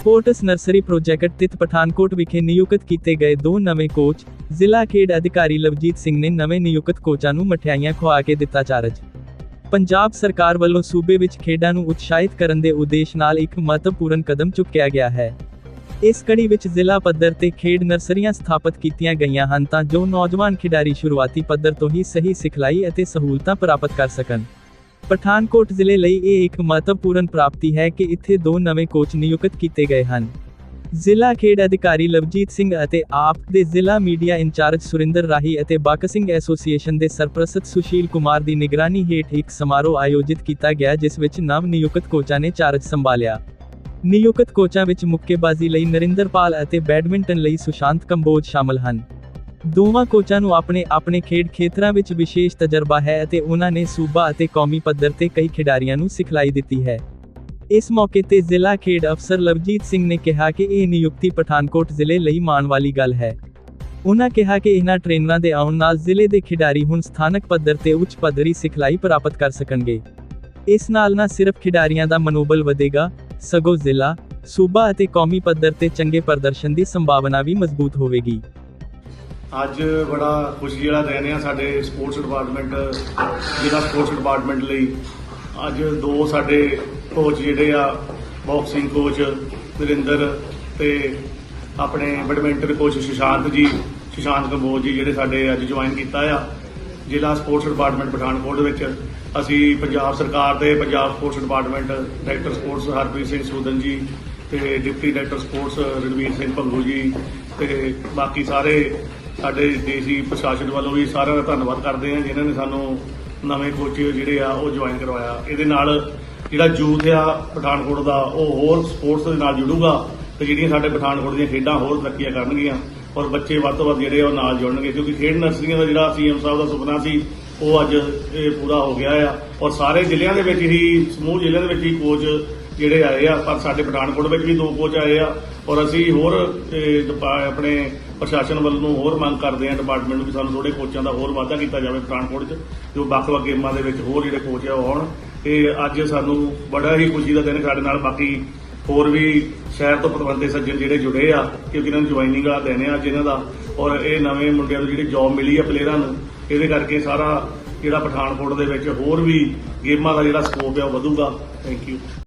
Sports nursery project ਤਿਤ ਪਠਾਨਕੋਟ ਵਿਖੇ ਨਿਯੁਕਤ ਕੀਤੇ ਗਏ ਦੋ ਨਵੇਂ ਕੋਚ ਜ਼ਿਲ੍ਹਾ ਖੇਡ ਅਧਿਕਾਰੀ ਲਵਜੀਤ ਸਿੰਘ ਨੇ ਨਵੇਂ ਨਿਯੁਕਤ ਕੋਚਾਂ ਨੂੰ ਮਠਿਆਈਆਂ ਖਵਾ ਕੇ ਦਿੱਤਾ ਚਾਰਜ। ਪੰਜਾਬ ਸਰਕਾਰ ਵੱਲੋਂ ਸੂਬੇ ਵਿੱਚ ਖੇਡਾਂ ਨੂੰ ਉਤਸ਼ਾਹਿਤ ਕਰਨ ਦੇ ਉਦੇਸ਼ ਨਾਲ ਇੱਕ ਮਹੱਤਵਪੂਰਨ ਕਦਮ ਚੁੱਕਿਆ ਗਿਆ ਹੈ। ਇਸ ਕੜੀ ਵਿੱਚ ਜ਼ਿਲ੍ਹਾ ਪੱਧਰ ਤੇ ਖੇਡ ਨਰਸਰੀਆਂ ਸਥਾਪਿਤ ਕੀਤੀਆਂ ਗਈਆਂ ਹਨ ਤਾਂ ਜੋ ਨੌਜਵਾਨ ਖਿਡਾਰੀ ਸ਼ੁਰੂਆਤੀ ਪੱਧਰ ਤੋਂ ਹੀ ਸਹੀ ਸਿਖਲਾਈ ਅਤੇ ਸਹੂਲਤਾਂ ਪ੍ਰਾਪਤ ਕਰ ਸਕਣ। ਪਠਾਨਕੋਟ ਜ਼ਿਲ੍ਹੇ ਲਈ ਇਹ ਇੱਕ ਮਹੱਤਵਪੂਰਨ ਪ੍ਰਾਪਤੀ ਹੈ ਕਿ ਇੱਥੇ ਦੋ ਨਵੇਂ ਕੋਚ ਨਿਯੁਕਤ ਕੀਤੇ ਗਏ ਹਨ। ਜ਼ਿਲ੍ਹਾ ਖੇਡ ਅਧਿਕਾਰੀ ਲਵਜੀਤ ਸਿੰਘ ਅਤੇ ਆਪ ਦੇ ਜ਼ਿਲ੍ਹਾ ਮੀਡੀਆ ਇੰਚਾਰਜ ਸੁਰਿੰਦਰ ਰਾਹੀ ਅਤੇ ਬਾਕਸਿੰਗ ਐਸੋਸੀਏਸ਼ਨ ਦੇ ਸਰਪ੍ਰਸਤ ਸੁਸ਼ੀਲ ਕੁਮਾਰ ਦੀ ਨਿਗਰਾਨੀ ਹੇਠ ਇੱਕ ਸਮਾਰੋਹ ਆਯੋਜਿਤ ਕੀਤਾ ਗਿਆ ਜਿਸ ਵਿੱਚ ਨਵ ਨਿਯੁਕਤ ਕੋਚਾਂ ਨੇ ਚਾਰਜ ਸੰਭਾਲਿਆ। ਨਿਯੁਕਤ ਕੋਚਾਂ ਵਿੱਚ ਮੁੱਕੇਬਾਜ਼ੀ ਲਈ ਨਰਿੰਦਰਪਾਲ ਅਤੇ ਬੈਡਮਿੰਟਨ ਲਈ ਸੁਸ਼ਾਂਤ ਕੰਬੋਜ ਸ਼ਾਮਲ ਹਨ। ਦੋਵਾਂ ਕੋਚਾਂ ਨੂੰ ਆਪਣੇ ਆਪਣੇ ਖੇਡ ਖੇਤਰਾਂ ਵਿੱਚ ਵਿਸ਼ੇਸ਼ ਤਜਰਬਾ ਹੈ ਅਤੇ ਉਹਨਾਂ ਨੇ ਸੂਬਾ ਅਤੇ ਕੌਮੀ ਪੱਧਰ ਤੇ ਕਈ ਖਿਡਾਰੀਆਂ ਨੂੰ ਸਿਖਲਾਈ ਦਿੱਤੀ ਹੈ। ਇਸ ਮੌਕੇ ਤੇ ਜ਼ਿਲ੍ਹਾ ਖੇਡ ਅਫਸਰ ਲਵਜੀਤ ਸਿੰਘ ਨੇ ਕਿਹਾ ਕਿ ਇਹ ਨਿਯੁਕਤੀ ਪਠਾਨਕੋਟ ਜ਼ਿਲ੍ਹੇ ਲਈ ਮਾਣ ਵਾਲੀ ਗੱਲ ਹੈ। ਉਹਨਾਂ ਕਿਹਾ ਕਿ ਇਹਨਾਂ ਟ੍ਰੇਨਰਾਂ ਦੇ ਆਉਣ ਨਾਲ ਜ਼ਿਲ੍ਹੇ ਦੇ ਖਿਡਾਰੀ ਹੁਣ ਸਥਾਨਕ ਪੱਧਰ ਤੇ ਉੱਚ ਪੱਧਰੀ ਸਿਖਲਾਈ ਪ੍ਰਾਪਤ ਕਰ ਸਕਣਗੇ। ਇਸ ਨਾਲ ਨਾ ਸਿਰਫ ਖਿਡਾਰੀਆਂ ਦਾ ਮਨੋਬਲ ਵਧੇਗਾ, ਸਗੋਂ ਜ਼ਿਲ੍ਹਾ, ਸੂਬਾ ਅਤੇ ਕੌਮੀ ਪੱਧਰ ਤੇ ਚੰਗੇ ਪ੍ਰਦਰਸ਼ਨ ਦੀ ਸੰਭਾਵਨਾ ਵੀ ਮਜ਼ਬੂਤ ਹੋਵੇਗੀ। ਅੱਜ ਬੜਾ ਖੁਸ਼ੀ ਵਾਲਾ ਦਿਨ ਆ ਸਾਡੇ ਸਪੋਰਟਸ ਡਿਪਾਰਟਮੈਂਟ, ਜ਼ਿਲ੍ਹਾ ਸਪੋਰਟਸ ਡਿਪਾਰਟਮੈਂਟ ਲਈ। ਅੱਜ ਦੋ ਸਾਡੇ ਕੋਚ ਜਿਹੜੇ ਆ ਬਾਕਸਿੰਗ ਕੋਚ ਨਰਿੰਦਰ ਤੇ ਆਪਣੇ ਬੈਡਮਿੰਟਨ ਕੋਚ ਸ਼ਸ਼ਾਂਤ ਜੀ, ਸ਼ਸ਼ਾਂਤ ਕੰਬੋਜ ਜੀ ਜਿਹੜੇ ਸਾਡੇ ਅੱਜ ਜੁਆਇਨ ਕੀਤਾ ਆ ਜ਼ਿਲ੍ਹਾ ਸਪੋਰਟਸ ਡਿਪਾਰਟਮੈਂਟ ਪਠਾਨਕੋਟ ਦੇ ਵਿੱਚ। ਅਸੀਂ ਪੰਜਾਬ ਸਰਕਾਰ ਦੇ Punjab sports department director sports Harpreet Singh Soodan ji ਤੇ deputy director sports Ranveer Singh Bhangu ji ਤੇ ਬਾਕੀ ਸਾਰੇ ਸਾਡੇ ਡੀਸੀ ਪ੍ਰਸ਼ਾਸਨ ਵੱਲੋਂ ਵੀ ਸਾਰਿਆਂ ਦਾ ਧੰਨਵਾਦ ਕਰਦੇ ਹਾਂ, ਜਿਨ੍ਹਾਂ ਨੇ ਸਾਨੂੰ ਨਵੇਂ ਕੋਚ ਜਿਹੜੇ ਆ, ਉਹ ਜੁਆਇਨ ਕਰਵਾਇਆ। ਇਹਦੇ ਨਾਲ ਜਿਹੜਾ ਯੂਥ ਆ, ਪਠਾਨਕੋਟ ਦਾ, ਉਹ ਹੋਰ ਸਪੋਰਟਸ ਦੇ ਨਾਲ ਜੁੜੂਗਾ ਤੇ ਜਿਹੜੀਆਂ ਸਾਡੇ ਪਠਾਨਕੋਟ ਦੀਆਂ ਖੇਡਾਂ ਹੋਰ ਤਰੱਕੀਆਂ ਕਰਨਗੀਆਂ ਔਰ ਬੱਚੇ ਵੱਧ ਤੋਂ ਵੱਧ ਜਿਹੜੇ ਆ, ਉਹ ਨਾਲ ਜੁੜਨਗੇ। ਕਿਉਂਕਿ ਖੇਡ ਨਰਸਰੀਆਂ ਦਾ ਜਿਹੜਾ ਸੀਐਮ ਸਾਹਿਬ ਦਾ ਸੁਪਨਾ ਸੀ, ਉਹ ਅੱਜ ਇਹ ਪੂਰਾ ਹੋ ਗਿਆ ਆ। ਔਰ ਸਾਰੇ ਜ਼ਿਲ੍ਹਿਆਂ ਦੇ ਵਿੱਚ ਹੀ, ਸਮੂਹ ਜ਼ਿਲ੍ਹਿਆਂ ਦੇ ਵਿੱਚ ਹੀ ਕੋਚ ਜਿਹੜੇ ਆਏ ਆ, ਪਰ ਸਾਡੇ ਪਠਾਨਕੋਟ ਵਿੱਚ ਵੀ ਦੋ ਕੋਚ ਆਏ ਆ ਔਰ ਅਸੀਂ ਹੋਰ ਡਿਪਾ- ਆਪਣੇ ਪ੍ਰਸ਼ਾਸਨ ਵੱਲੋਂ ਹੋਰ ਮੰਗ ਕਰਦੇ ਆ ਡਿਪਾਰਟਮੈਂਟ ਨੂੰ ਵੀ ਸਾਨੂੰ ਥੋੜੇ ਕੋਚਾਂ ਦਾ ਹੋਰ ਵਾਧਾ ਕੀਤਾ ਜਾਵੇ ਪਠਾਨਕੋਟ 'ਚ, ਜੋ ਵੱਖ-ਵੱਖ ਗੇਮਾਂ ਦੇ ਵਿੱਚ ਹੋਰ ਜਿਹੜੇ ਕੋਚ ਆ ਉਹ ਆਉਣ। ਇਹ ਅੱਜ ਸਾਨੂੰ ਬੜਾ ਹੀ ਖੁਸ਼ੀ ਦਾ ਦਿਨ ਸਾਡੇ ਨਾਲ, ਬਾਕੀ ਹੋਰ ਵੀ ਸ਼ਹਿਰ ਤੋਂ ਪਤਵੰਤੇ ਸੱਜਣ ਜਿਹੜੇ ਜੁੜੇ ਆ, ਕਿਉਂਕਿ ਇਹਨਾਂ ਨੂੰ ਜੁਆਇਨਿੰਗ ਆ ਦੇਣੇ ਆ ਜਿਨ੍ਹਾਂ ਦਾ, ਔਰ ਇਹ ਨਵੇਂ ਮੁੰਡਿਆਂ ਨੂੰ ਜਿਹੜੀ ਜੌਬ ਮਿਲੀ ਆ ਪਲੇਅਰਾਂ ਨੂੰ, ਇਹਦੇ ਕਰਕੇ ਸਾਰਾ ਜਿਹੜਾ ਪਠਾਨਕੋਟ ਦੇ ਵਿੱਚ ਹੋਰ ਵੀ ਗੇਮਾਂ ਦਾ ਜਿਹੜਾ ਸਕੋਪ ਆ ਉਹ ਵਧੂਗਾ। Thank you